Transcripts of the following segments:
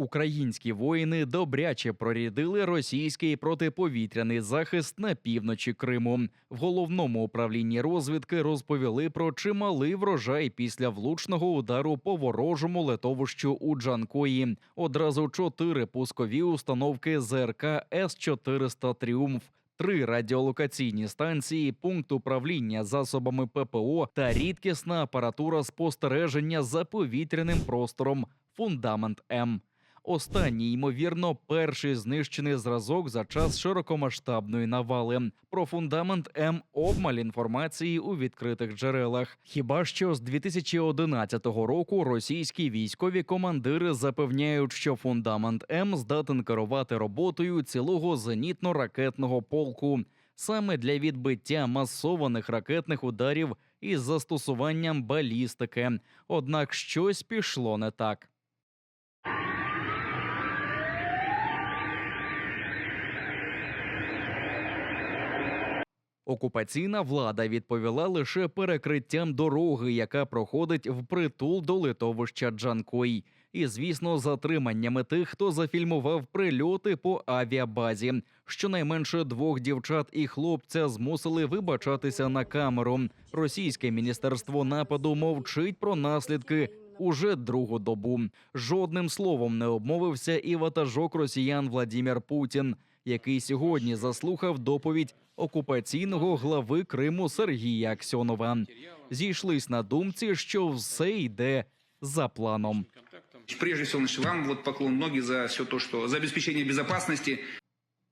Українські воїни добряче прорядили російський протиповітряний захист на півночі Криму. В головному управлінні розвідки розповіли про чималий врожай після влучного удару по ворожому летовищу у Джанкої. Одразу чотири пускові установки ЗРК С-400 Тріумф. Три радіолокаційні станції, пункт управління засобами ППО та рідкісна апаратура спостереження за повітряним простором Фундамент М. Останній, ймовірно, перший знищений зразок за час широкомасштабної навали. Про фундамент М обмаль інформації у відкритих джерелах. Хіба що з 2011 року російські військові командири запевняють, що фундамент М здатен керувати роботою цілого зенітно-ракетного полку. Саме для відбиття масованих ракетних ударів із застосуванням балістики. Однак щось пішло не так. Окупаційна влада відповіла лише перекриттям дороги, яка проходить впритул до литовища Джанкой. І, звісно, затриманнями тих, хто зафільмував прильоти по авіабазі. Щонайменше двох дівчат і хлопця змусили вибачатися на камеру. Російське міністерство нападу мовчить про наслідки уже другу добу. Жодним словом не обмовився і ватажок росіян Владімір Путін, який сьогодні заслухав доповідь окупаційного глави Криму Сергія Аксьонова. Зійшлись на думці, що все йде за планом. Прежде всего, значит, вам вот поклон ноги за все то, что за обеспечение безопасности.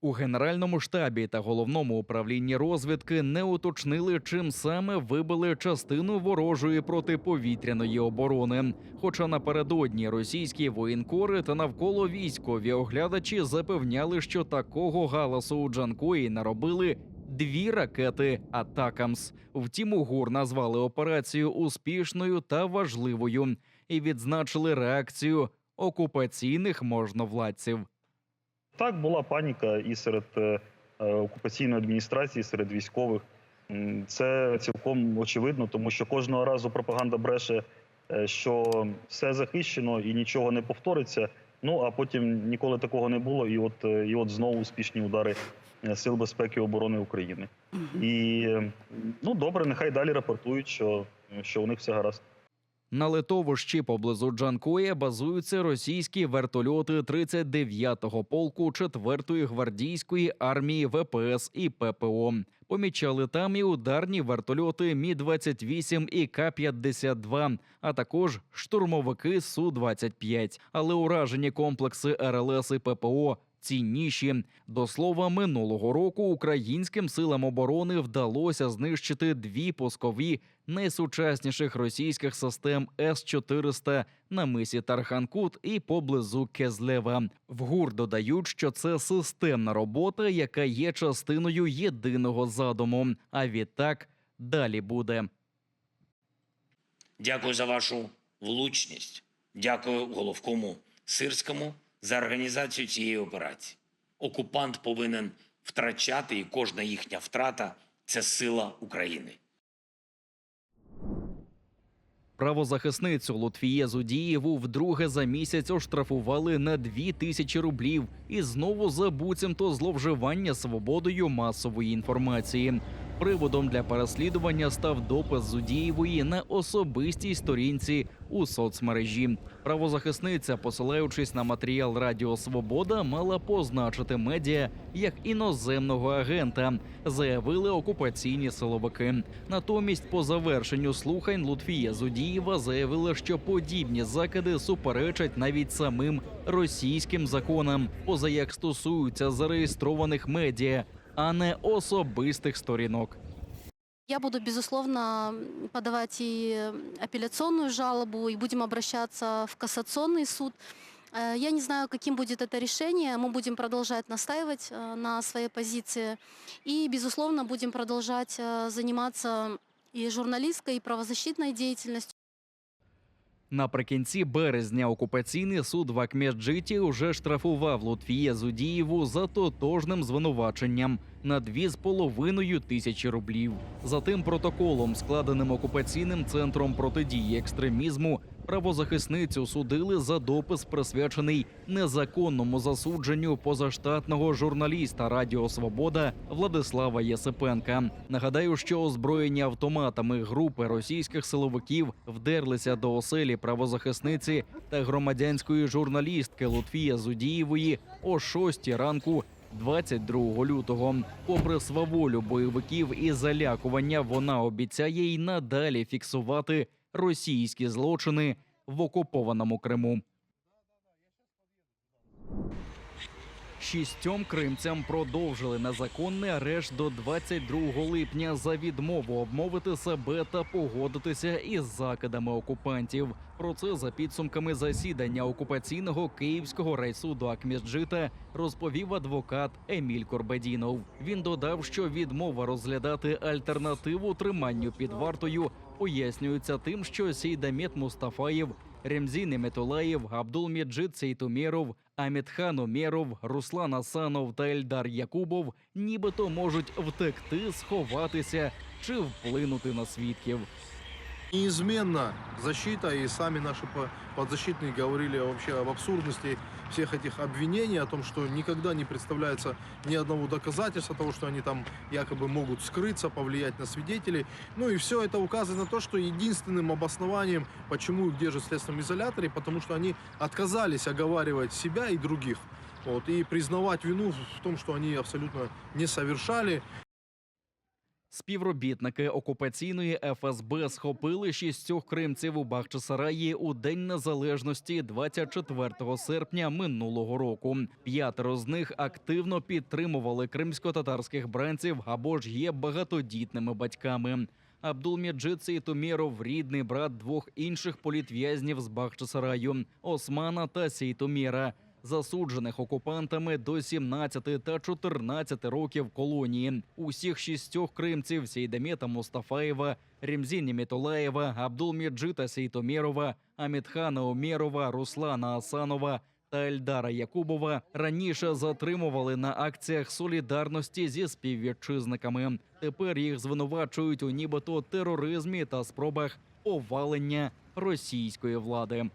У генеральному штабі та головному управлінні розвідки не уточнили, чим саме вибили частину ворожої протиповітряної оборони. Хоча напередодні російські воєнкори та навколо військові оглядачі запевняли, що такого галасу у Джанкої наробили дві ракети Атакамс. Втім, УГУР назвали операцію успішною та важливою і відзначили реакцію окупаційних можновладців. Так, була паніка і серед е, е, окупаційної адміністрації, і серед військових. Це цілком очевидно, тому що кожного разу пропаганда бреше, е, що все захищено і нічого не повториться. Ну а потім ніколи такого не було. І от, і от знову успішні удари Сил безпеки і оборони України. І е, ну добре, нехай далі рапортують, що, що у них все гаразд. На литовищі поблизу Джанкоя базуються російські вертольоти 39-го полку 4-ї гвардійської армії ВПС і ППО. Помічали там і ударні вертольоти Мі 28 і К-52, а також штурмовики Су 25 Але уражені комплекси РЛС і ППО. Цінніші до слова, минулого року українським силам оборони вдалося знищити дві пускові найсучасніших російських систем С-400 на мисі Тарханкут і поблизу Кезлева. В ГУР додають, що це системна робота, яка є частиною єдиного задуму. А відтак далі буде. Дякую за вашу влучність. Дякую головкому Сирському за організацію цієї операції. Окупант повинен втрачати, і кожна їхня втрата це сила України. Правозахисницю Лутфіє Зудієву вдруге за місяць оштрафували на дві тисячі рублів і знову за буцімто зловживання свободою масової інформації. Приводом для переслідування став допис Зудієвої на особистій сторінці у соцмережі. Правозахисниця, посилаючись на матеріал Радіо Свобода, мала позначити медіа як іноземного агента, заявили окупаційні силовики. Натомість, по завершенню слухань, Лутфія Зудієва заявила, що подібні закиди суперечать навіть самим російським законам, поза як стосуються зареєстрованих медіа, а не особистих сторінок. Я буду, безусловно, подавать и апелляционную жалобу, и будем обращаться в кассационный суд. Э, Я не знаю, каким будет это решение. Мы будем продолжать настаивать э, на своей позиции. И, безусловно, будем продолжать э, заниматься и журналистской, и правозащитной деятельностью. Наприкінці березня окупаційний суд в Акмеджиті уже штрафував Лутфія Зудієву за тотожним звинуваченням на 2,5 тисячі рублів. За тим протоколом, складеним окупаційним центром протидії екстремізму, Правозахисницю судили за допис, присвячений незаконному засудженню позаштатного журналіста Радіо Свобода Владислава Єсипенка. Нагадаю, що озброєні автоматами групи російських силовиків вдерлися до оселі правозахисниці та громадянської журналістки Лутфія Зудієвої о 6 ранку 22 лютого. Попри сваволю бойовиків і залякування, вона обіцяє й надалі фіксувати російські злочини в окупованому Криму. Шістьом кримцям продовжили незаконний арешт до 22 липня за відмову обмовити себе та погодитися із закидами окупантів. Про це за підсумками засідання окупаційного київського райсуду Акмісджита розповів адвокат Еміль Корбедінов. Він додав, що відмова розглядати альтернативу триманню під вартою пояснюється тим, що Сейдамет Мустафаєв Ремзін Іметулаєв, Абдулмеджид Сейтумєров, Амітхан Умєров, Руслан Асанов та Ельдар Якубов нібито можуть втекти, сховатися чи вплинути на свідків. Неизменно защита и сами наши по- подзащитные говорили вообще об абсурдности всех этих обвинений, о том, что никогда не представляется ни одного доказательства того, что они там якобы могут скрыться, повлиять на свидетелей. Ну и все это указывает на то, что единственным обоснованием, почему их держат в следственном изоляторе, потому что они отказались оговаривать себя и других. Вот, и признавать вину в том, что они абсолютно не совершали, Співробітники окупаційної ФСБ схопили шістьох кримців у Бахчисараї у День Незалежності 24 серпня минулого року. П'ятеро з них активно підтримували кримсько-татарських бранців або ж є багатодітними батьками. Абдулмеджид Сейтумєров – рідний брат двох інших політв'язнів з Бахчисараю – Османа та Сейтумєра – засуджених окупантами до 17 та 14 років колонії. Усіх шістьох кримців Сейдамета Мустафаєва, Ремзіні Мітолаєва, Абдулміджита Сейтомєрова, Амітхана Умєрова, Руслана Асанова та Ельдара Якубова раніше затримували на акціях солідарності зі співвітчизниками. Тепер їх звинувачують у нібито тероризмі та спробах повалення російської влади.